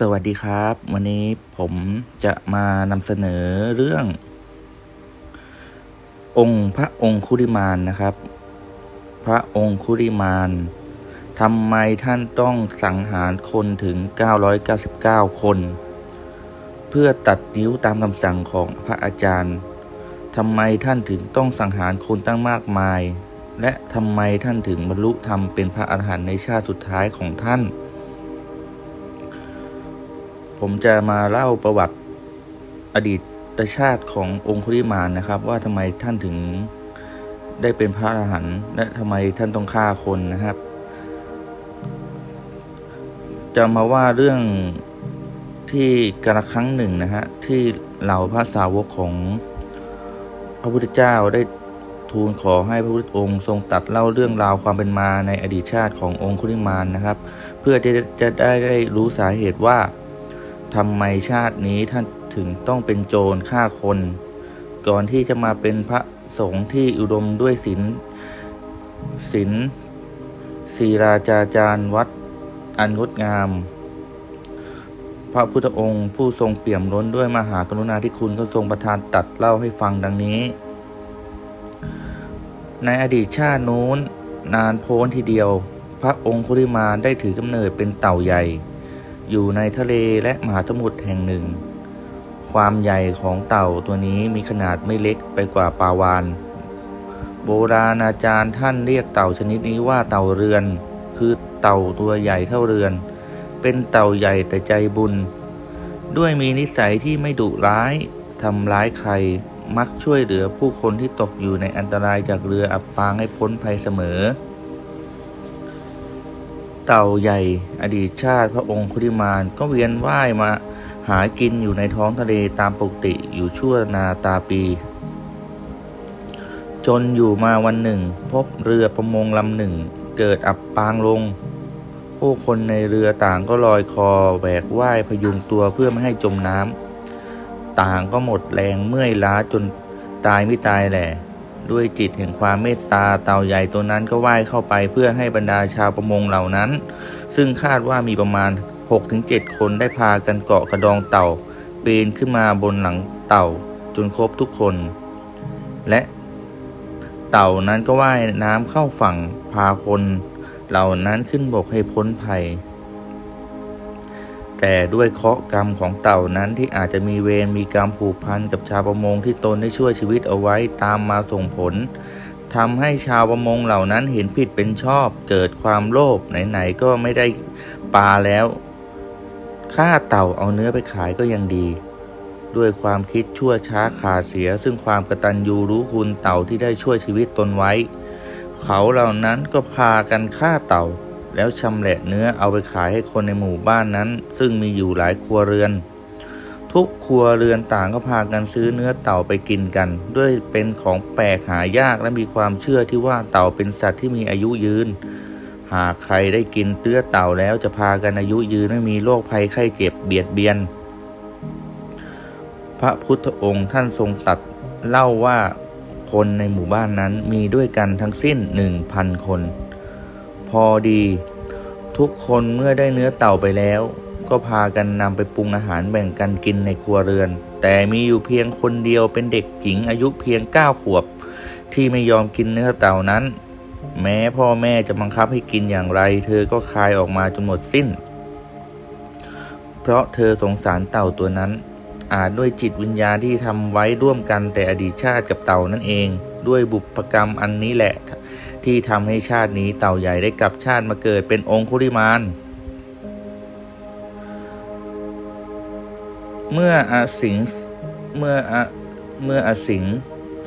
สวัสดีครับ วันนี้ผมจะมานำเสนอเรื่อง องค์พระองคุริมานนะครับ พระองคุริมานทำไมท่านต้องสังหารคนถึง 999 คน เพื่อตัดนิ้วตามคำสั่งของพระอาจารย์ทำไมท่านถึงต้องสังหารคนตั้งมากมาย และทำไมท่านถึงบรรลุธรรมเป็นพระอรหันต์ในชาติสุดท้ายของท่าน ผมจะมาเล่าประวัติอดีตชาติขององคุริมานนะครับ ว่าทำไมท่านถึงได้เป็นพระอรหันต์และทำไมท่านต้องฆ่าคนนะครับ จะมาว่าเรื่องที่กระครั้งหนึ่งนะฮะที่เหล่าพระสาวกของพระพุทธเจ้าได้ทูลขอให้พระพุทธองค์ทรงตัดเล่าเรื่องราวความเป็นมาในอดีตชาติขององคุริมานนะครับ เพื่อจะจะได้ได้รู้สาเหตุว่า ทำไมชาตินี้ท่านถึงต้องเป็นโจรฆ่าคน ก่อนที่จะมาเป็นพระสงฆ์ที่อุดมด้วยศีลศีลศีราจาจารย์วัดอันงดงาม พระพุทธองค์ผู้ทรงเปี่ยมล้นด้วยมหากรุณาธิคุณก็ทรงประทานตัดเล่าให้ฟังดังนี้ ในอดีตชาตินู้นนานโพ้นทีเดียว พระองค์คุริมาได้ถือกำเนิดเป็นเต่าใหญ่ อยู่ในทะเลและมหาสมุทรแห่งหนึ่ง ความใหญ่ของเต่าตัวนี้มีขนาดไม่เล็กไปกว่าปลาวานโบราณอาจารย์ท่านเรียกเต่าชนิดนี้ว่าเต่าเรือน คือเต่าตัวใหญ่เท่าเรือน เป็นเต่าใหญ่แต่ใจบุญ ด้วยมีนิสัยที่ไม่ดุร้ายทำร้ายใครมักช่วยเหลือผู้คนที่ตกอยู่ในอันตรายจากเรืออับปางให้พ้นภัยเสมอ เต่าใหญ่อดีตชาติพระองค์คุริมานก็เวียนว่ายมาหากินอยู่ในท้องทะเลตามปกติอยู่ชั่วนาตาปี จนอยู่มาวันหนึ่ง พบเรือประมงลำหนึ่ง เกิดอับปางลง ผู้คนในเรือต่างก็ลอยคอแหวกว่ายพยุงตัวเพื่อไม่ให้จมน้ำต่างก็หมดแรงเมื่อยล้าจนตายไม่ตายแหละ ด้วยจิตแห่งความเมตตาเต่าใหญ่ตัวนั้นก็ว่ายเข้าไปเพื่อให้บรรดาชาวประมงเหล่านั้น ซึ่งคาดว่ามีประมาณ 6-7 คนได้พากันเกาะกระดองเต่าปีนขึ้นมาบนหลังเต่าจนครบทุกคน และเต่านั้นก็ว่ายน้ำเข้าฝั่งพาคน เหล่านั้นขึ้นบกให้พ้นภัย แต่ด้วยเคราะห์กรรมของเต่านั้นที่อาจจะมีเวรมีกรรมผูกพันกับชาวประมงที่ตนได้ช่วยชีวิตเอาไว้ตามมาส่งผลทำให้ชาวประมงเหล่านั้นเห็นผิดเป็นชอบ เกิดความโลภไหนๆก็ไม่ได้ปลาแล้วฆ่าเต่าเอาเนื้อไปขายก็ยังดี ด้วยความคิดชั่วช้าขาดเสีย ซึ่งความกระตัญญูรู้คุณเต่าที่ได้ช่วยชีวิตตนไว้ เขาเหล่านั้นก็พากันฆ่าเต่า แล้วชำแหละเนื้อเอาไปขายให้คนในหมู่บ้านนั้น ซึ่งมีอยู่หลายครัวเรือน ทุกครัวเรือนต่างก็พากันซื้อเนื้อเต่าไปกินกัน ด้วยเป็นของแปลกหายากและมีความเชื่อที่ว่าเต่าเป็นสัตว์ที่มีอายุยืน หากใครได้กินเตื้อเต่าแล้วจะพากันอายุยืนไม่มีโรคภัยไข้เจ็บเบียดเบียน พระพุทธองค์ท่านทรงตัดเล่าว่าคนในหมู่บ้านนั้นมีด้วยกันทั้งสิ้นหนึ่งพันคน พอดี ทุกคนเมื่อได้เนื้อเต่าไปแล้ว ก็พากันนำไปปรุงอาหารแบ่งกันกินในครัวเรือน แต่มีอยู่เพียงคนเดียวเป็นเด็กหญิงอายุเพียงเก้าขวบ ที่ไม่ยอมกินเนื้อเต่านั้น แม้พ่อแม่จะบังคับให้กินอย่างไร เธอก็คายออกมาจนหมดสิ้น เพราะเธอสงสารเต่าตัวนั้น อาจด้วยจิตวิญญาณที่ทำไว้ร่วมกันแต่อดีตชาติกับเต่านั่นเอง ด้วยบุพกรรมอันนี้แหละ ที่ทำให้ชาตินี้เต่าใหญ่ได้กลับชาติมาเกิดเป็นองคุริมานเมื่ออสิงเมื่ออเมื่ออสิง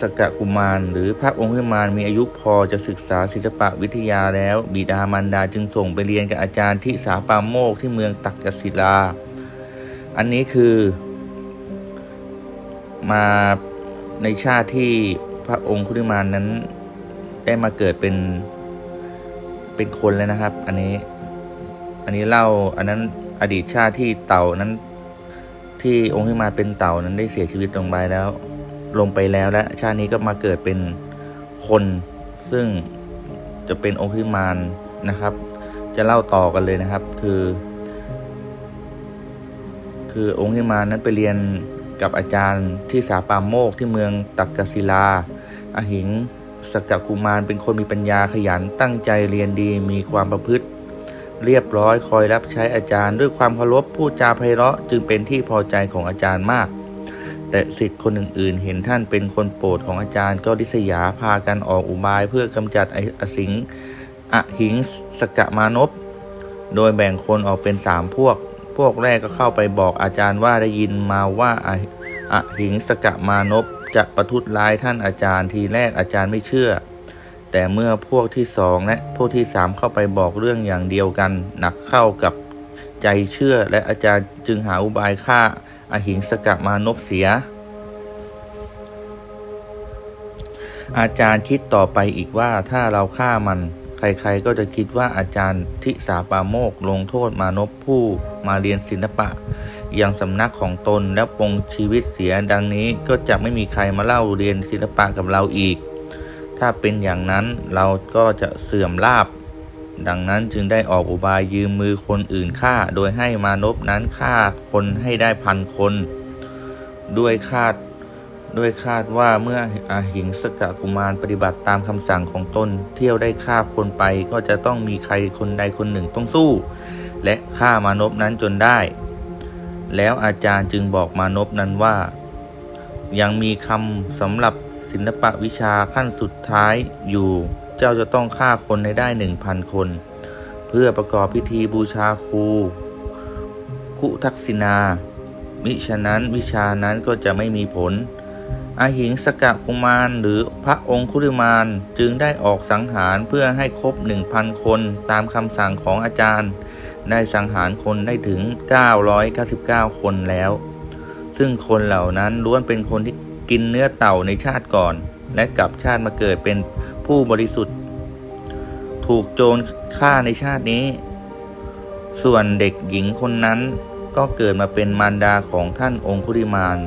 สกกุมาร หรือพระองคุริมานมีอายุพอจะศึกษาศิลปะวิทยาแล้ว บิดามารดาจึงส่งไปเรียนกับอาจารย์ที่สาปามโมกที่เมืองตักกศิลา อันนี้คือมาในชาติที่พระองค์คุริมานนั้น ได้มาเกิดเป็น เป็นคนแล้วนะครับ อันนี้ อันนี้เล่า อันนั้นอดีตชาติที่เต่านั้น ที่องค์คุริมาเป็นเต่านั้นได้เสียชีวิตลงไปแล้ว ลงไปแล้วและชาตินี้ก็มาเกิดเป็นคน ซึ่งจะเป็นองค์คุริมานนะครับ จะเล่าต่อกันเลยนะครับ คือ คือองค์ที่มานั้นไปเรียนกับอาจารย์ที่สาปามโมกที่เมืองตักกศิลาอาหิง สกกุมารเป็นคนมีปัญญาขยันตั้งใจเรียนดีมีความประพฤติ เรียบร้อยคอยรับใช้อาจารย์ ด้วยความเคารพพูดจาไพเราะจึงเป็นที่พอใจของอาจารย์มาก แต่สิทธิ์คนอื่นๆ เห็นท่านเป็นคนโปรดของอาจารย์ก็ริษยาพากันออกอุบายเพื่อกำจัดไอสิงอหิงสกมานพโดยแบ่งคนออกเป็นสามพวก พวกแรกก็เข้าไปบอกอาจารย์ว่าได้ยินมาว่าออหิงสกมานพ จะประทุษร้ายท่านอาจารย์ทีแรกอาจารย์ไม่เชื่อ แต่เมื่อพวกที่สองและพวกที่สามเข้าไปบอกเรื่องอย่างเดียวกัน หนักเข้ากับใจเชื่อและอาจารย์จึงหาอุบายฆ่าอหิงสกมานพเสีย อาจารย์คิดต่อไปอีกว่าถ้าเราฆ่ามัน ใครๆก็จะคิดว่าอาจารย์ทิสาปาโมกลงโทษมานพผู้มาเรียนศิลปะ ย่างสำนักของตนแล้วปงชีวิตเสียดังนี้ก็จะไม่มีใครมาเล่าเรียนศิลปะกับเราอีก ถ้าเป็นอย่างนั้นเราก็จะเสื่อมลาบ ดังนั้นจึงได้ออกอุบายยืมมือคนอื่นฆ่า โดยให้มานพนั้นฆ่าคนให้ได้พันคน ด้วยคาดด้วยคาดว่าเมื่ออาหิงสกกุมารปฏิบัติตามคำสั่งของตนเที่ยวได้ฆ่าคนไปก็จะต้องมีใครคนใดคนหนึ่งต้องสู้ และฆ่ามานพนั้นจนได้ แล้วอาจารย์จึงบอกมานพนั้นว่า ยังมีคำสำหรับศิลปะวิชาขั้นสุดท้ายอยู่ เจ้าจะต้องฆ่าคนให้ได้หนึ่งพันคน เพื่อประกอบพิธีบูชาครู คุทักษินา มิฉะนั้นวิชานั้นก็จะไม่มีผล อาหิงสกะกุมารหรือพระองคุลิมานจึงได้ออกสังหารเพื่อให้ครบหนึ่งพันคนตามคำสั่งของอาจารย์ ได้สังหารคนได้ถึง 999 คนแล้ว ซึ่งคนเหล่านั้นล้วนเป็นคนที่กินเนื้อเต่าในชาติก่อน และกลับชาติมาเกิดเป็นผู้บริสุทธิ์ ถูกโจรฆ่าในชาตินี้ ส่วนเด็กหญิงคนนั้นก็เกิดมาเป็นมารดาของท่านองคุริมาน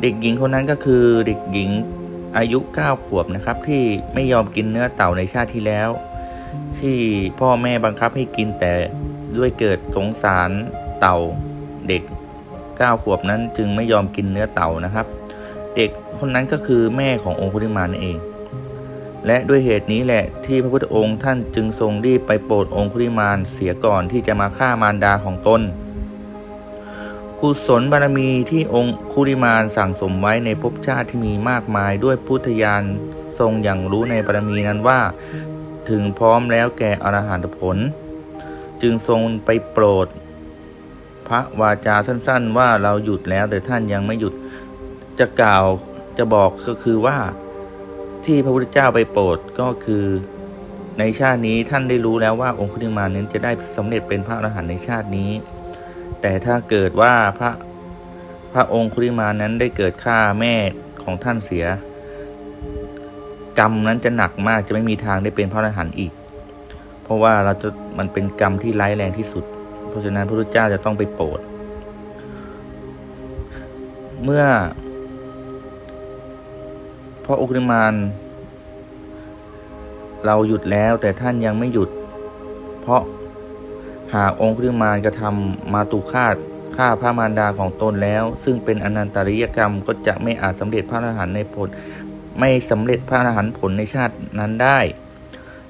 เด็กหญิงคนนั้นก็คือเด็กหญิงอายุ 9 ขวบนะครับที่ไม่ยอมกินเนื้อเต่าในชาติที่แล้ว ที่พ่อแม่บังคับให้กินแต่ด้วยเกิดสงสารเต่าเด็ก 9 ขวบนั้นจึงไม่ยอมกินเนื้อเต่านะครับ เด็กคนนั้นก็คือแม่ขององคุริมานนั่นเอง และด้วยเหตุนี้แหละที่พระพุทธองค์ท่านจึงทรงรีบไปโปรดองคุริมานเสียก่อนที่จะมาฆ่ามารดาของตนกุศลบารมีที่องค์คุริมานสั่งสมไว้ในภพชาติที่มีมากมายด้วยพุทธญาณทรงอย่างรู้ในบารมีนั้นว่า ถึงพร้อมแล้วแก่อรหันตผล จึงทรงไปโปรด พระวาจาสั้น ๆ ว่าเราหยุดแล้วแต่ท่านยังไม่หยุดจะกล่าวจะบอกก็คือว่าที่พระพุทธเจ้าไปโปรดก็คือ ในชาตินี้ท่านได้รู้แล้วว่าองคุลิมานนั้นจะได้สำเร็จเป็นพระอรหันต์ในชาตินี้ แต่ถ้าเกิดว่าพระพระองค์คุลิมานั้นได้เกิดฆ่าแม่ของท่านเสีย กรรมนั้นจะหนักมากจะไม่มีทางได้เป็นพระอรหันต์อีก เพราะว่าเราจะมันเป็นกรรมที่ร้ายแรงที่สุด เพราะฉะนั้นพระพุทธเจ้าจะต้องไปโปรด เมื่อพระองคุลิมานเราหยุดแล้วแต่ท่านยังไม่หยุด เพราะหากองคุลิมานกระทำมาตุคาตฆ่าพระมารดาของตนแล้ว ซึ่งเป็นอนันตริยกรรมก็จะไม่อาจสำเร็จพระอรหันต์ในผล ไม่สำเร็จพระอรหันต์ผลในชาตินั้นได้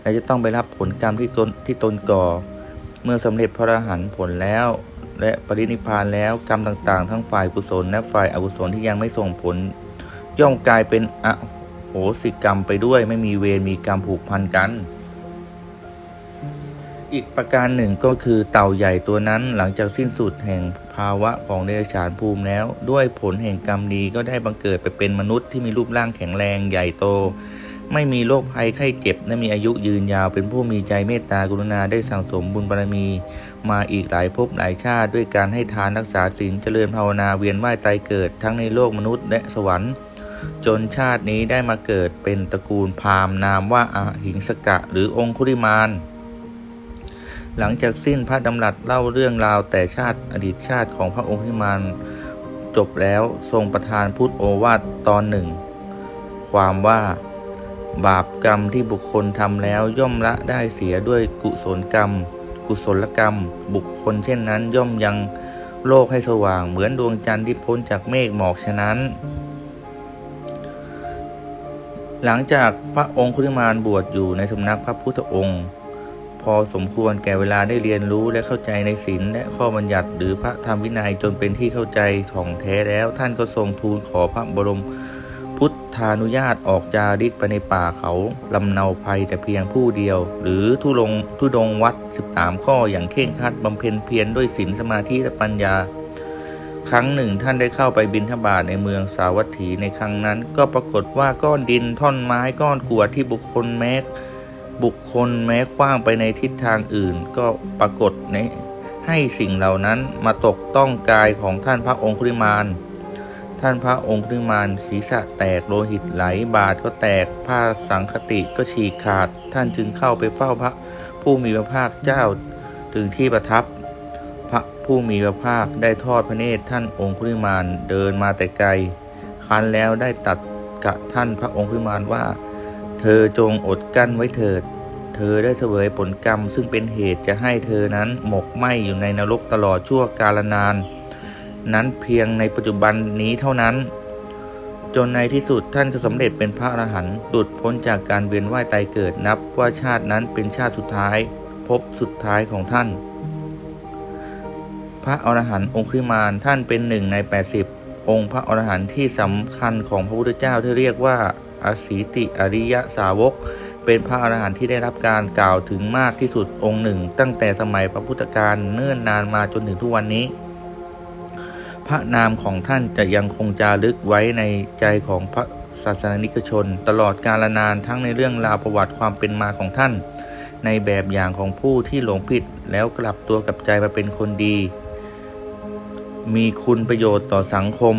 และจะต้องไปรับผลกรรมที่ตนที่ตนก่อ เมื่อสำเร็จพระอรหันต์ผลแล้ว และปรินิพพานแล้วกรรมต่างๆ ทั้งฝ่ายกุศลและฝ่ายอกุศลที่ยังไม่ส่งผล ย่อมกลายเป็นอโหสิกรรมไปด้วยไม่มีเวรมีกรรมผูกพันกัน อีกประการหนึ่งก็คือเต่าใหญ่ตัวนั้นหลังจากสิ้นสุดแห่ง ภาวะของเดรัจฉานภูมิแล้ว ด้วยผลแห่งกรรมดีก็ได้บังเกิดไปเป็นมนุษย์ที่มีรูปร่างแข็งแรงใหญ่โต ไม่มีโรคภัยไข้เจ็บและมีอายุยืนยาวเป็นผู้มีใจเมตตากรุณาได้สั่งสมบุญบารมี มาอีกหลายภพหลายชาติ ด้วยการให้ทานรักษาศีลเจริญภาวนาเวียนว่ายตายเกิด ทั้งในโลกมนุษย์และสวรรค์ จนชาตินี้ได้มาเกิดเป็นตระกูลพราหมณ์นามว่าอาหิงสกะ หรือองคุริมาน หลังจากสิ้นพระดำรัสเล่าเรื่องราวแต่ชาติอดีตชาติของพระองคุริมานจบแล้วทรงประทานพุทธโอวาทตอนหนึ่ง ความว่าบาปกรรมที่บุคคลทำแล้วย่อมละได้เสียด้วยกุศลกรรม กุศลกรรม บุคคลเช่นนั้นย่อมยังโลกให้สว่างเหมือนดวงจันทร์ที่พ้นจากเมฆหมอกฉะนั้น หลังจากพระองคุลิมานบวชอยู่ในสำนักพระพุทธองค์ พอสมควรแก่เวลาได้เรียนรู้และเข้าใจในศีลและข้อบัญญัติ หรือพระธรรมวินัยจนเป็นที่เข้าใจของแท้แล้ว ท่านก็ทรงทูลขอพระบรมพุทธานุญาตออกจาริกไปในป่าเขาลำเนาภัยแต่เพียงผู้เดียว หรือทุลงทุดงวัด 13 ข้ออย่างเคร่งครัดบำเพ็ญเพียรด้วยศีลสมาธิและปัญญา ครั้งหนึ่งท่านได้เข้าไปบินทบาทในเมืองสาวัตถีในครั้งนั้น ก็ปรากฏว่าก้อนดินท่อนไม้ก้อนกวดที่บุคคลแม้ บุคคลแม้คว้างไปในทิศทางอื่นก็ปรากฏในให้สิ่งเหล่านั้นมาตกต้องกายของท่านพระองคุลิมานท่านพระองคุลิมานศีรษะแตกโลหิตไหลบาทก็แตกผ้าสังคติก็ฉีกขาด ท่านจึงเข้าไปเฝ้าพระผู้มีพระภาคเจ้าถึงที่ประทับ พระผู้มีพระภาคได้ทอดพระเนตรท่านองคุลิมานเดินมาแต่ไกลคันแล้วได้ตัดกับท่านพระองคุลิมานว่า เธอจงอดกั้นไว้เถิด เธอได้เสวยผลกรรม ซึ่งเป็นเหตุจะให้เธอนั้นหมกไหมอยู่ในนรกตลอดชั่วกาลนาน นั้นเพียงในปัจจุบันนี้เท่านั้น จนในที่สุดท่านก็สำเร็จเป็นพระอรหันต์หลุดพ้นจากการเวียนว่ายตายเกิดนับว่าชาตินั้นเป็นชาติสุดท้ายพบสุดท้ายของท่าน พระอรหันต์องคุลิมานท่านเป็นหนึ่งใน 80 องค์พระอรหันต์ที่สำคัญของพระพุทธเจ้าที่เรียกว่า อสีติอริยสาวก เป็นพระอรหันต์ที่ได้รับการกล่าวถึงมากที่สุดองค์หนึ่ง ตั้งแต่สมัยพระพุทธการเนิ่นนานมาจนถึงทุกวันนี้ พระนามของท่านจะยังคงจารึกไว้ในใจของพระศาสนิกชน ตลอดกาลนานทั้งในเรื่องราวประวัติความเป็นมาของท่าน ในแบบอย่างของผู้ที่หลงผิดแล้วกลับตัวกลับใจมาเป็นคนดี มีคุณประโยชน์ต่อสังคม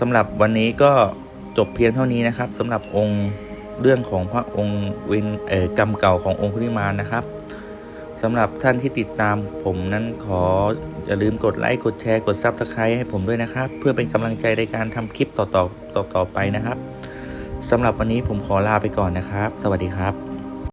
สำหรับวันนี้ก็จบเพียงเท่านี้นะครับสำหรับองค์เรื่องของพระองค์เวนเอ่อกรรมเก่าขององค์คุลิมานนะครับสำหรับท่านที่ติดตามผมนั้นขออย่าลืมกดไลค์กดแชร์กดซับสไครต์ให้ผมด้วยนะครับ เพื่อเป็นกำลังใจในการทำคลิปต่อๆต่อๆไปนะครับสำหรับวันนี้ผมขอลาไปก่อนนะครับ สวัสดีครับ